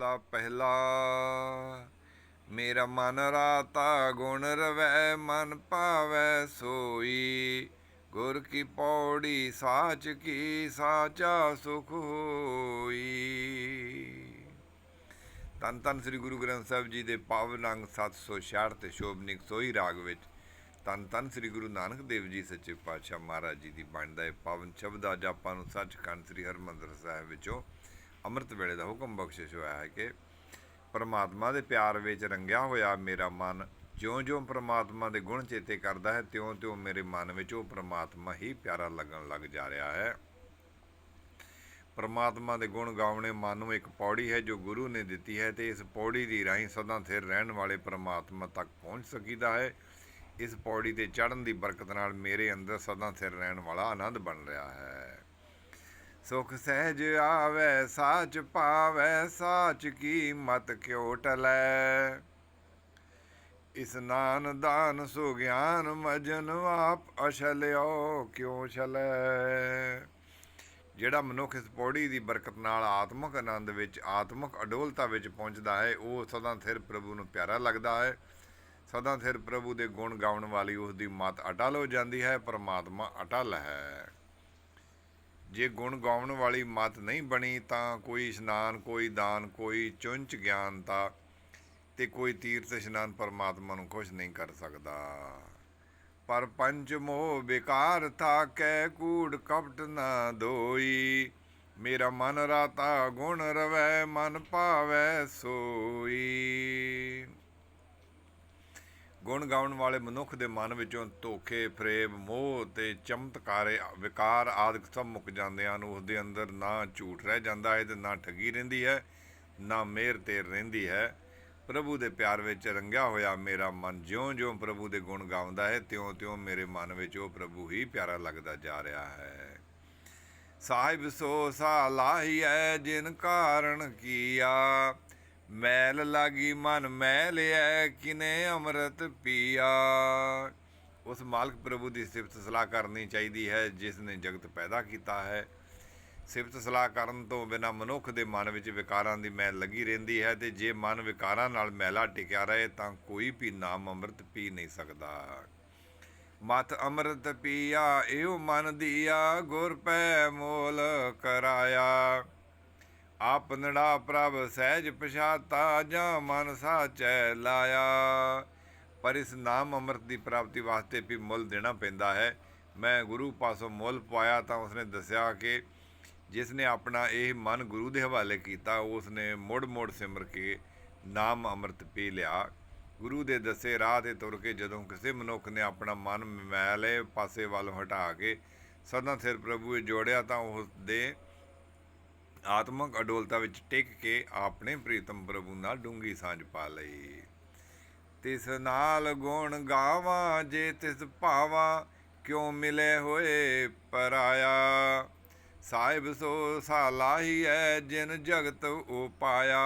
ਮਹੱਲਾ ਪਹਿਲਾ। ਮੇਰਾ ਮਨ ਰਾਤਾ ਗੁਣ ਰਵੈ, ਮਨ ਭਾਵੈ ਸੋਈ। ਗੁਰ ਕੀ ਪੌੜੀ, ਸਾਚ ਕੀ ਸਾਚਾ ਸੁਖ ਹੋਈ। ਤਨ ਤਨ ਸ੍ਰੀ ਗੁਰੂ ਗ੍ਰੰਥ ਸਾਹਿਬ ਜੀ ਦੇ ਪਾਵਨ ਅੰਗ 766 ਤੇ ਸ਼ੋਭਨਿਕ ਸੋਈ ਰਾਗ ਵਿੱਚ ਤਨ ਤਨ ਸ੍ਰੀ ਗੁਰੂ ਨਾਨਕ ਦੇਵ ਜੀ ਸੱਚੇ ਪਾਤਸ਼ਾਹ ਮਹਾਰਾਜ ਜੀ ਦੀ ਬਾਣੀ ਦਾ ਇਹ ਪਾਵਨ ਸ਼ਬਦ ਅੱਜ ਆਪਾਂ ਨੂੰ ਸੱਚਖੰਡ ਸ੍ਰੀ ਹਰਮੰਦਰ ਸਾਹਿਬ ਵਿੱਚੋਂ ਅੰਮ੍ਰਿਤ ਵੇਲੇ ਦਾ ਹੁਕਮ ਬਖਸ਼ਿਸ਼ ਹੋਇਆ ਹੈ ਕਿ ਪਰਮਾਤਮਾ ਦੇ ਪਿਆਰ ਵਿੱਚ ਰੰਗਿਆ ਹੋਇਆ ਮੇਰਾ ਮਨ ਜਿਉਂ-ਜਿਉਂ ਪਰਮਾਤਮਾ ਦੇ ਗੁਣ ਚੇਤੇ ਕਰਦਾ ਹੈ, ਤਿਉਂ-ਤਿਉਂ ਮੇਰੇ ਮਨ ਵਿੱਚ ਉਹ ਪਰਮਾਤਮਾ ਹੀ ਪਿਆਰਾ ਲੱਗਣ ਲੱਗ ਜਾ ਰਿਹਾ ਹੈ। ਪਰਮਾਤਮਾ ਦੇ ਗੁਣ ਗਾਉਣੇ ਮਨ ਨੂੰ ਇੱਕ ਪੌੜੀ ਹੈ ਜੋ ਗੁਰੂ ਨੇ ਦਿੱਤੀ ਹੈ ਤੇ ਇਸ ਪੌੜੀ ਦੀ ਰਾਹੀਂ ਸਦਾ ਸਥਿਰ ਰਹਿਣ ਵਾਲੇ ਪਰਮਾਤਮਾ ਤੱਕ ਪਹੁੰਚ ਸਕੀਦਾ ਹੈ। ਇਸ ਪੌੜੀ ਤੇ ਚੜ੍ਹਨ ਦੀ ਬਰਕਤ ਨਾਲ ਮੇਰੇ ਅੰਦਰ ਸਦਾ ਸਥਿਰ ਰਹਿਣ ਵਾਲਾ ਆਨੰਦ ਬਣ ਰਿਹਾ ਹੈ। ਸੁਖ ਸਹਿਜ ਆਵੇ, ਸਾਚ ਪਾਵੇ, ਸਾਚ ਕੀ ਮਤ ਕਿਉ ਟਲੈ? ਇਸਨਾਨ ਦਾਨ ਸੁ ਗਿਆਨ, ਮਜਨ ਆਪ ਅਛਲਿਓ ਕਿਉ ਛਲੈ? ਜਿਹੜਾ ਮਨੁੱਖ ਇਸ ਪੌੜੀ ਦੀ ਬਰਕਤ ਨਾਲ ਆਤਮਿਕ ਆਨੰਦ ਵਿੱਚ, ਆਤਮਿਕ ਅਡੋਲਤਾ ਵਿੱਚ ਪਹੁੰਚਦਾ ਹੈ, ਉਹ ਸਦਾ ਸਿਰ ਪ੍ਰਭੂ ਨੂੰ ਪਿਆਰਾ ਲੱਗਦਾ ਹੈ। ਸਦਾ ਸਿਰ ਪ੍ਰਭੂ ਦੇ ਗੁਣ ਗਾਉਣ ਵਾਲੀ ਉਸ ਦੀ ਮਤ ਅਟਲ ਹੋ ਜਾਂਦੀ ਹੈ, ਪਰਮਾਤਮਾ ਅਟਲ ਹੈ। ਜੇ ਗੁਣ ਗਾਉਣ ਵਾਲੀ ਮਤ ਨਹੀਂ ਬਣੀ ਤਾਂ ਕੋਈ ਇਸ਼ਨਾਨ, ਕੋਈ ਦਾਨ, ਕੋਈ ਚੁੰਚ ਗਿਆਨਤਾ ਤੇ ਕੋਈ ਤੀਰਥ ਇਸ਼ਨਾਨ ਪਰਮਾਤਮਾ ਨੂੰ ਖੁਸ਼ ਨਹੀਂ ਕਰ ਸਕਦਾ। ਪਰ ਪੰਜ ਮੋਹ ਬੇਕਾਰ ਥਾ ਕੈ ਕੂੜ ਕਪਟ ਨਾ ਦੋਈ ਮੇਰਾ ਮਨ ਰਾਤਾ ਗੁਣ ਰਵੈ, ਮਨ ਭਾਵੈ ਸੋਈ। ਗੁਣ ਗਾਉਣ ਵਾਲੇ ਮਨੁੱਖ ਦੇ ਮਨ ਵਿੱਚੋਂ ਧੋਖੇ ਫਰੇਬ ਮੋਹ ਤੇ ਚਮਤਕਾਰੇ ਵਿਕਾਰ ਆਦਿਕ ਸਭ ਮੁੱਕ ਜਾਂਦੇ ਹਨ। ਉਸ ਦੇ ਅੰਦਰ ਨਾ ਝੂਠ ਰਹਿ ਜਾਂਦਾ ਹੈ ਤੇ ਨਾ ਠੱਗੀ ਰਹਿੰਦੀ ਹੈ, ਨਾ ਮਿਹਰ ਤੇਰ ਰਹਿੰਦੀ ਹੈ। ਪ੍ਰਭੂ ਦੇ ਪਿਆਰ ਵਿੱਚ ਰੰਗਿਆ ਹੋਇਆ ਮੇਰਾ ਮਨ ਜਿਉਂ-ਜਿਉਂ ਪ੍ਰਭੂ ਦੇ ਗੁਣ ਗਾਉਂਦਾ ਹੈ, ਤਿਉਂ-ਤਿਉਂ ਮੇਰੇ ਮਨ ਵਿੱਚ ਉਹ ਪ੍ਰਭੂ ਹੀ ਪਿਆਰਾ ਲੱਗਦਾ ਜਾ ਰਿਹਾ ਹੈ। ਸਾਹਿਬ ਸੋ ਸਾ ਲਾਹੀਐ ਜਿਨ ਕਾਰਣ ਕੀਆ ਮੈਲ ਲਾਗੀ ਮਨ ਮੈਲ ਐ, ਕਿਨੇ ਅੰਮ੍ਰਿਤ ਪੀਆ। ਉਸ ਮਾਲਕ ਪ੍ਰਭੂ ਦੀ ਸਿਫਤ ਸਲਾਹ ਕਰਨੀ ਚਾਹੀਦੀ ਹੈ, ਜਿਸ ਨੇ ਜਗਤ ਪੈਦਾ ਕੀਤਾ ਹੈ। ਸਿਫਤ ਸਲਾਹ ਕਰਨ ਤੋਂ ਬਿਨਾ ਮਨੁੱਖ ਦੇ ਮਨ ਵਿੱਚ ਵਿਕਾਰਾਂ ਦੀ ਮੈਲ ਲੱਗੀ ਰਹਿੰਦੀ ਹੈ ਤੇ ਜੇ ਮਨ ਵਿਕਾਰਾਂ ਨਾਲ ਮੈਲਾ ਟਿਕਿਆ ਰਹੇ, ਤਾਂ ਕੋਈ ਵੀ ਨਾਮ ਅੰਮ੍ਰਿਤ ਪੀ ਨਹੀਂ ਸਕਦਾ। ਮਤ ਅੰਮ੍ਰਿਤ ਪੀਆ ਇਹੋ ਮਨ ਦੀਆ, ਗੁਰ ਪੈ ਮੋਲ ਕਰਾਇਆ। ਆਪ ਨੜਾ ਪ੍ਰਭ ਸਹਿਜ ਪਛਾਤਾ, ਜਾਂ ਮਨ ਸਾਚੈ ਲਾਇਆ। ਪਰ ਇਸ ਨਾਮ ਅੰਮ੍ਰਿਤ ਦੀ ਪ੍ਰਾਪਤੀ ਵਾਸਤੇ ਵੀ ਮੁੱਲ ਦੇਣਾ ਪੈਂਦਾ ਹੈ। ਮੈਂ ਗੁਰੂ ਪਾਸੋਂ ਮੁੱਲ ਪਾਇਆ ਤਾਂ ਉਸਨੇ ਦੱਸਿਆ ਕਿ ਜਿਸ ਨੇ ਆਪਣਾ ਇਹ ਮਨ ਗੁਰੂ ਦੇ ਹਵਾਲੇ ਕੀਤਾ ਉਸ ਨੇ ਮੁੜ ਮੁੜ ਸਿਮਰ ਕੇ ਨਾਮ ਅੰਮ੍ਰਿਤ ਪੀ ਲਿਆ। ਗੁਰੂ ਦੇ ਦੱਸੇ ਰਾਹ ਤੇ ਤੁਰ ਕੇ ਜਦੋਂ ਕਿਸੇ ਮਨੁੱਖ ਨੇ ਆਪਣਾ ਮਨ ਮੈਲੇ ਪਾਸੇ ਵੱਲ ਹਟਾ ਕੇ ਸਦਾ ਸਿਰ ਪ੍ਰਭੂ ਜੋੜਿਆ ਤਾਂ ਉਸ ਦੇ ਆਤਮਿਕ ਅਡੋਲਤਾ ਵਿੱਚ ਟਿਕ ਕੇ ਆਪਣੇ ਪ੍ਰੀਤਮ ਪ੍ਰਭੂ ਨਾਲ ਡੂੰਗੀ ਸਾਂਝ ਪਾ ਲਈ। ਤਿਸ ਨਾਲ ਗੁਣ ਗਾਵਾਂ, ਜੇ ਤਿਸ ਭਾਵਾਂ ਕਿਉ ਮਿਲੇ ਹੋਏ ਪਰਾਇਆ? ਸਾਹਿਬ ਸੋ ਸਾਲਾਹੀ ਹੈ ਜਿਨ ਜਗਤ ਉਪਾਇਆ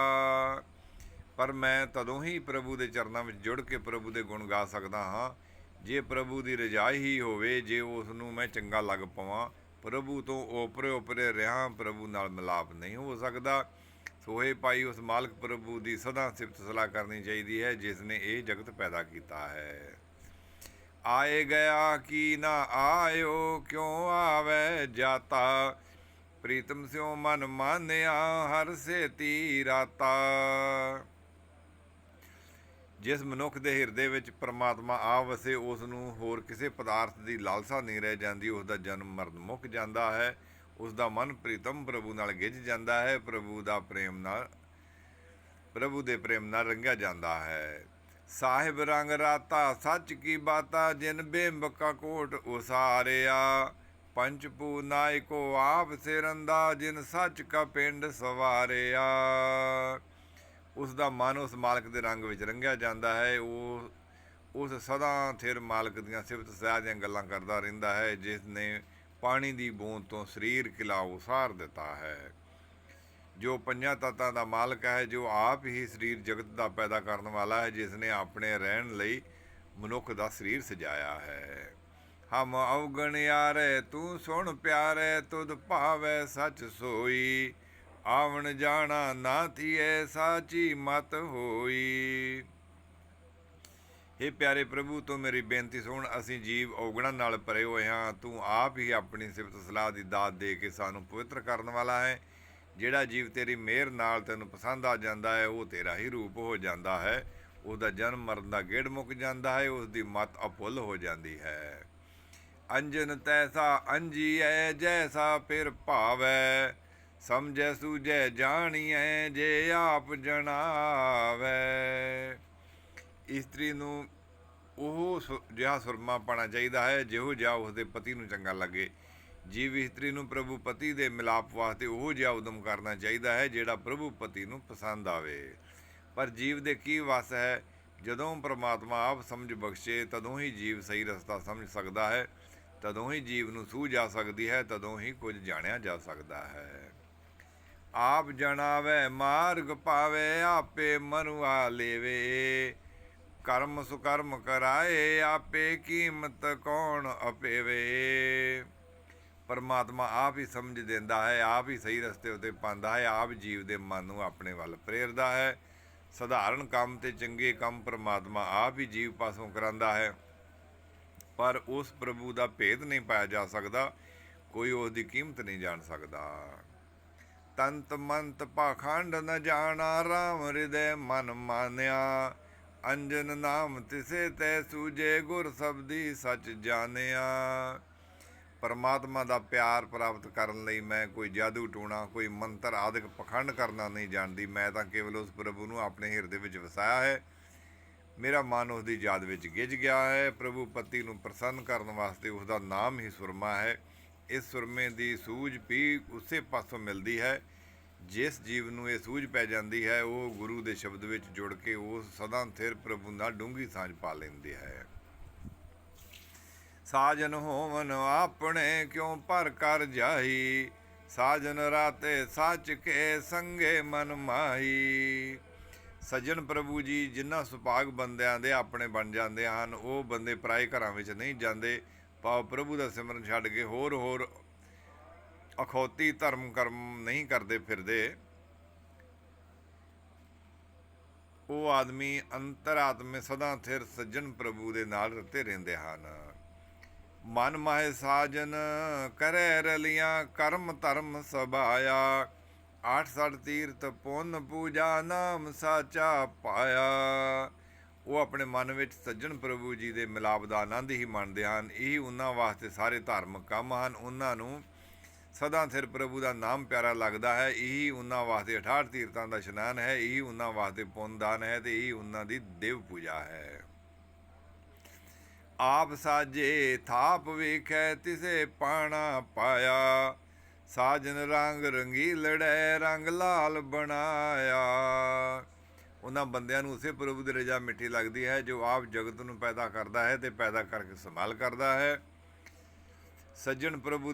ਪਰ ਮੈਂ ਤਦੋਂ ਹੀ ਪ੍ਰਭੂ ਦੇ ਚਰਨਾਂ ਵਿੱਚ ਜੁੜ ਕੇ ਪ੍ਰਭੂ ਦੇ ਗੁਣ ਗਾ ਸਕਦਾ ਹਾਂ। ਜੇ ਪ੍ਰਭੂ ਦੀ ਰਜਾਈ ਹੀ ਹੋਵੇ, ਜੇ ਉਸ ਨੂੰ ਮੈਂ ਚੰਗਾ ਲੱਗ ਪਵਾਂ ਪ੍ਰਭੂ ਤੋਂ ਓਪਰੇ ਓਪਰੇ ਰਹਾ, ਪ੍ਰਭੂ ਨਾਲ ਮਿਲਾਪ ਨਹੀਂ ਹੋ ਸਕਦਾ। ਸੋਹੇ ਭਾਈ ਉਸ ਮਾਲਕ ਪ੍ਰਭੂ ਦੀ ਸਦਾ ਸਿਫਤ ਸਲਾਹ ਕਰਨੀ ਚਾਹੀਦੀ ਹੈ, ਜਿਸ ਨੇ ਇਹ ਜਗਤ ਪੈਦਾ ਕੀਤਾ ਹੈ। ਆਏ ਗਿਆ ਕੀ ਨਾ ਆਇਓ, ਕਿਉ ਆਵੇ ਜਾਤਾ? ਪ੍ਰੀਤਮ ਸਿਓ ਮਨ ਮਾਨਿਆ, ਹਰ ਸੇਤੀ ਰਾਤਾ। ਜਿਸ ਮਨੁੱਖ ਦੇ ਹਿਰਦੇ ਵਿੱਚ ਪਰਮਾਤਮਾ ਆ ਵਸੇ, ਉਸ ਨੂੰ ਹੋਰ ਕਿਸੇ ਪਦਾਰਥ ਦੀ ਲਾਲਸਾ ਨਹੀਂ ਰਹਿ ਜਾਂਦੀ। ਉਸ ਦਾ ਜਨਮ ਮਰਨ ਮੁੱਕ ਜਾਂਦਾ ਹੈ। ਉਸ ਦਾ ਮਨ ਪ੍ਰੀਤਮ ਪ੍ਰਭੂ ਨਾਲ ਗਿੱਜ ਜਾਂਦਾ ਹੈ। ਪ੍ਰਭੂ ਦਾ ਪ੍ਰੇਮ ਨਾਲ, ਪ੍ਰਭੂ ਦੇ ਪ੍ਰੇਮ ਨਾਲ ਰੰਗਿਆ ਜਾਂਦਾ ਹੈ। ਸਾਹਿਬ ਰੰਗ ਰਾਤਾ, ਸੱਚ ਕੀ ਬਾਤਾ, ਜਿਨ ਬੇੰਬ ਕਾ ਕੋਟ ਉਸਾਰਿਆ। ਪੰਚਪੂ ਨਾਇਕੋ ਆਪ ਸਿਰੰਦਾ, ਜਿਨ ਸੱਚ ਕਾ ਪਿੰਡ ਸਵਾਰਿਆ। ਉਸ ਦਾ ਮਨ ਉਸ ਮਾਲਕ ਦੇ ਰੰਗ ਵਿੱਚ ਰੰਗਿਆ ਜਾਂਦਾ ਹੈ। ਉਹ ਉਸ ਸਦਾ ਥਿਰ ਮਾਲਕ ਦੀਆਂ ਸਿਫਤ ਸਲਾਹ ਦੀਆਂ ਗੱਲਾਂ ਕਰਦਾ ਰਹਿੰਦਾ ਹੈ ਜਿਸ ਨੇ ਪਾਣੀ ਦੀ ਬੂੰਦ ਤੋਂ ਸਰੀਰ ਕਿਲਾ ਉਸਾਰ ਦਿੱਤਾ ਹੈ। ਜੋ ਪੰਜਾਂ ਤਤਾਂ ਦਾ ਮਾਲਕ ਹੈ, ਜੋ ਆਪ ਹੀ ਸਰੀਰ ਜਗਤ ਦਾ ਪੈਦਾ ਕਰਨ ਵਾਲਾ ਹੈ ਜਿਸ ਨੇ ਆਪਣੇ ਰਹਿਣ ਲਈ ਮਨੁੱਖ ਦਾ ਸਰੀਰ ਸਜਾਇਆ ਹੈ। ਹਮ ਅਵਗਣ ਯਾਰੇ, ਤੂੰ ਸੁਣ ਪਿਆਰੇ, ਤੁਧ ਭਾਵੇ ਸੱਚ ਸੋਈ। ਆਵਣ ਜਾਣਾ ਨਾ ਥੀਏ ਸਾਚੀ ਮਤ ਹੋਈ। ਇਹ ਪਿਆਰੇ ਪ੍ਰਭੂ, ਤੋਂ ਮੇਰੀ ਬੇਨਤੀ ਸੁਣ, ਅਸੀਂ ਜੀਵ ਔਗਣਾਂ ਨਾਲ ਭਰੇ ਹੋਏ ਹਾਂ। ਤੂੰ ਆਪ ਹੀ ਆਪਣੀ ਸਿਫਤ ਸਲਾਹ ਦੀ ਦਾਤ ਦੇ ਕੇ ਸਾਨੂੰ ਪਵਿੱਤਰ ਕਰਨ ਵਾਲਾ ਹੈ। ਜਿਹੜਾ ਜੀਵ ਤੇਰੀ ਮਿਹਰ ਨਾਲ ਤੈਨੂੰ ਪਸੰਦ ਆ ਜਾਂਦਾ ਹੈ, ਉਹ ਤੇਰਾ ਹੀ ਰੂਪ ਹੋ ਜਾਂਦਾ ਹੈ। ਉਹਦਾ ਜਨਮ ਮਰਨ ਦਾ ਗੇੜ ਮੁੱਕ ਜਾਂਦਾ ਹੈ ਉਸ ਦੀ ਮਤ ਅਪੁੱਲ ਹੋ ਜਾਂਦੀ ਹੈ। ਅੰਜਨ ਤੈਸਾ ਅੰਜੀ ਅੰਜੀਐ, ਜੈਸਾ ਫਿਰ ਭਾਵੈ। ਸਮਝੈ ਸੂਝੈ ਜਾਣੀਐ ਜੇ ਆਪ ਜਣਾਵੈ। ਇਸਤਰੀ ਨੂੰ ਉਹ ਸੁ- ਜਿਹਾ ਸੁਰਮਾ ਪਾਣਾ ਚਾਹੀਦਾ ਹੈ, ਜਿਹੋ ਜਿਹਾ ਉਸਦੇ ਪਤੀ ਨੂੰ ਚੰਗਾ ਲੱਗੇ। ਜੀਵ ਇਸਤਰੀ ਨੂੰ ਪ੍ਰਭੂ ਪਤੀ ਦੇ ਮਿਲਾਪ ਵਾਸਤੇ ਉਹ ਜਿਹਾ ਉਦਮ ਕਰਨਾ ਚਾਹੀਦਾ ਹੈ, ਜਿਹੜਾ ਪ੍ਰਭੂ ਪਤੀ ਨੂੰ ਪਸੰਦ ਆਵੇ। ਪਰ ਜੀਵ ਦੇ ਕੀ ਵਸ ਹੈ? ਜਦੋਂ ਪ੍ਰਮਾਤਮਾ ਆਪ ਸਮਝ ਬਖਸ਼ੇ, ਤਦੋਂ ਹੀ ਜੀਵ ਸਹੀ ਰਸਤਾ ਸਮਝ ਸਕਦਾ ਹੈ। ਤਦੋਂ ਹੀ ਜੀਵ ਨੂੰ ਸੂਝ ਜਾ ਸਕਦੀ ਹੈ, ਤਦੋਂ ਹੀ ਕੁਝ ਜਾਣਿਆ ਜਾ ਸਕਦਾ ਹੈ। ਆਪ ਜਣਾਵੇ, ਮਾਰਗ ਪਾਵੇ, ਆਪੇ ਮਨੁਆ ਲੇਵੇ। ਕਰਮ ਸੁਕਰਮ ਕਰਾਏ, ਆਪੇ ਕੀਮਤ ਕੌਣ ਅਪੇਵੇ। ਪਰਮਾਤਮਾ ਆਪ ਹੀ ਸਮਝ ਦਿੰਦਾ ਹੈ, ਆਪ ਹੀ ਸਹੀ ਰਸਤੇ ਉਤੇ ਪਾਉਂਦਾ ਹੈ, ਆਪ ਜੀਵ ਦੇ ਮਨ ਨੂੰ ਆਪਣੇ ਵੱਲ ਪ੍ਰੇਰਦਾ ਹੈ। ਸਧਾਰਨ ਕੰਮ ਤੇ ਚੰਗੇ ਕੰਮ ਪਰਮਾਤਮਾ ਆਪ ਹੀ ਜੀਵ ਪਾਸੋਂ ਕਰਾਂਦਾ ਹੈ। ਪਰ ਉਸ ਪ੍ਰਭੂ ਦਾ ਭੇਦ ਨਹੀਂ ਪਾਇਆ ਜਾ ਸਕਦਾ, ਕੋਈ ਉਸ ਦੀ ਕੀਮਤ ਨਹੀਂ ਜਾਣ ਸਕਦਾ। ਤੰਤ ਮੰਤ ਪਾਖੰਡ ਨ ਜਾਣਾ RAM ਹਿਰਦੈ ਮਨ ਮਾਨਿਆ। ਅੰਜਨ ਨਾਮ ਤਿਸੇ ਤੈ ਸੂਜੇ ਗੁਰ ਸਬਦੀ ਸਚ ਜਾਣਿਆ। ਪਰਮਾਤਮਾ ਦਾ ਪਿਆਰ ਪ੍ਰਾਪਤ ਕਰਨ ਲਈ ਮੈਂ ਕੋਈ ਜਾਦੂ ਟੂਣਾ, ਕੋਈ ਮੰਤਰ ਆਦਿਕ ਪਖੰਡ ਕਰਨਾ ਨਹੀਂ ਜਾਣਦੀ। ਮੈਂ ਤਾਂ ਕੇਵਲ ਉਸ ਪ੍ਰਭੂ ਨੂੰ ਆਪਣੇ ਹਿਰਦੇ ਵਿੱਚ ਵਸਾਇਆ ਹੈ। ਮੇਰਾ ਮਨ ਉਸ ਦੀ ਯਾਦ ਵਿੱਚ ਗਿੱਜ ਗਿਆ ਹੈ। ਪ੍ਰਭੂ ਪਤੀ ਨੂੰ ਪ੍ਰਸੰਨ ਕਰਨ ਵਾਸਤੇ ਉਸ ਦਾ ਨਾਮ ਹੀ ਸੁਰਮਾ ਹੈ। ਇਸ ਸੁਰਮੇ ਦੀ ਸੂਝ ਵੀ ਉਸੇ ਪਾਸੋਂ ਮਿਲਦੀ ਹੈ, ਜਿਸ ਜੀਵ ਨੂੰ ਇਹ ਸੂਝ ਪੈ ਜਾਂਦੀ ਹੈ, ਉਹ ਗੁਰੂ ਦੇ ਸ਼ਬਦ ਵਿੱਚ ਜੁੜ ਕੇ ਉਸ ਸਦਾ ਥਿਰ ਪ੍ਰਭੂ ਨਾਲ ਡੂੰਗੀ ਸਾਂਝ ਪਾ ਲੈਂਦੀ ਹੈ। ਸਾਜਨ ਹੋਵਨ ਆਪਣੇ ਕਿਉ ਪਰ ਕਰ ਜਾਹੀ ਸਾਜਨ ਰਾਤੇ ਸਾਚ ਕੇ ਸੰਗੇ ਮਨ ਮਾਹੀ ਸੱਜਣ ਪ੍ਰਭੂ ਜੀ ਜਿਨ੍ਹਾਂ ਸੁਪਾਗ ਬੰਦਿਆਂ ਦੇ ਆਪਣੇ ਬਣ ਜਾਂਦੇ ਹਨ, ਉਹ ਬੰਦੇ ਪਰਾਏ ਘਰਾਂ ਵਿੱਚ ਨਹੀਂ ਜਾਂਦੇ। ਭਾਵ ਪ੍ਰਭੂ ਦਾ ਸਿਮਰਨ ਛੱਡ ਕੇ ਹੋਰ ਹੋਰ ਅਖੌਤੀ ਧਰਮ ਕਰਮ ਨਹੀਂ ਕਰਦੇ ਫਿਰਦੇ। ਉਹ ਆਦਮੀ ਅੰਤਰਾਤਮੇ ਸਦਾ ਥਿਰ ਸੱਜਣ ਪ੍ਰਭੂ ਦੇ ਨਾਲ ਰਤੇ ਰਹਿੰਦੇ ਹਨ। ਮਨ ਮਾਹਿ ਸਾਜਨ ਕਰੈ ਰਲੀਆਂ, ਕਰਮ ਧਰਮ ਸਭਾਇਆ ਆਠ ਸੜ ਤੀਰਥ ਪੁੰਨ ਪੂਜਾ, ਨਾਮ ਸਾਚਾ ਪਾਇਆ। ਉਹ ਆਪਣੇ ਮਨ ਵਿੱਚ ਸੱਜਣ ਪ੍ਰਭੂ ਜੀ ਦੇ ਮਿਲਾਪ ਦਾ ਆਨੰਦ ਹੀ ਮੰਨਦੇ ਹਨ। ਇਹ ਉਹਨਾਂ ਵਾਸਤੇ ਸਾਰੇ ਧਾਰਮਿਕ ਕੰਮ ਹਨ। ਉਹਨਾਂ ਨੂੰ ਸਦਾ ਸਿਰ ਪ੍ਰਭੂ ਦਾ ਨਾਮ ਪਿਆਰਾ ਲੱਗਦਾ ਹੈ। ਇਹ ਉਹਨਾਂ ਵਾਸਤੇ 68 ਤੀਰਥਾਂ ਦਾ ਇਸ਼ਨਾਨ ਹੈ। ਇਹ ਉਹਨਾਂ ਵਾਸਤੇ ਪੁੰਨਦਾਨ ਹੈ ਤੇ ਇਹ ਉਹਨਾਂ ਦੀ ਦੇਵ ਪੂਜਾ ਹੈ। ਆਪ ਸਾਜੇ ਥਾਪ ਵੇਖੈ, ਤਿਸੇ ਪਾਣਾ ਪਾਇਆ। ਸਾਜਨ ਰੰਗ ਰੰਗੀ ਲੜੈ, ਰੰਗ ਲਾਲ ਬਣਾਇਆ। ਉਹਨਾਂ ਬੰਦਿਆਂ ਨੂੰ ਉਸੇ ਪ੍ਰਭੂ ਦੀ ਰਜਾ ਮਿੱਠੀ ਲੱਗਦੀ ਹੈ, ਜੋ ਆਪ ਜਗਤ ਨੂੰ ਪੈਦਾ ਕਰਦਾ ਹੈ ਤੇ ਪੈਦਾ ਕਰਕੇ ਸੰਭਾਲ ਕਰਦਾ ਹੈ। ਸੱਜਣ ਪ੍ਰਭੂ ਦੇ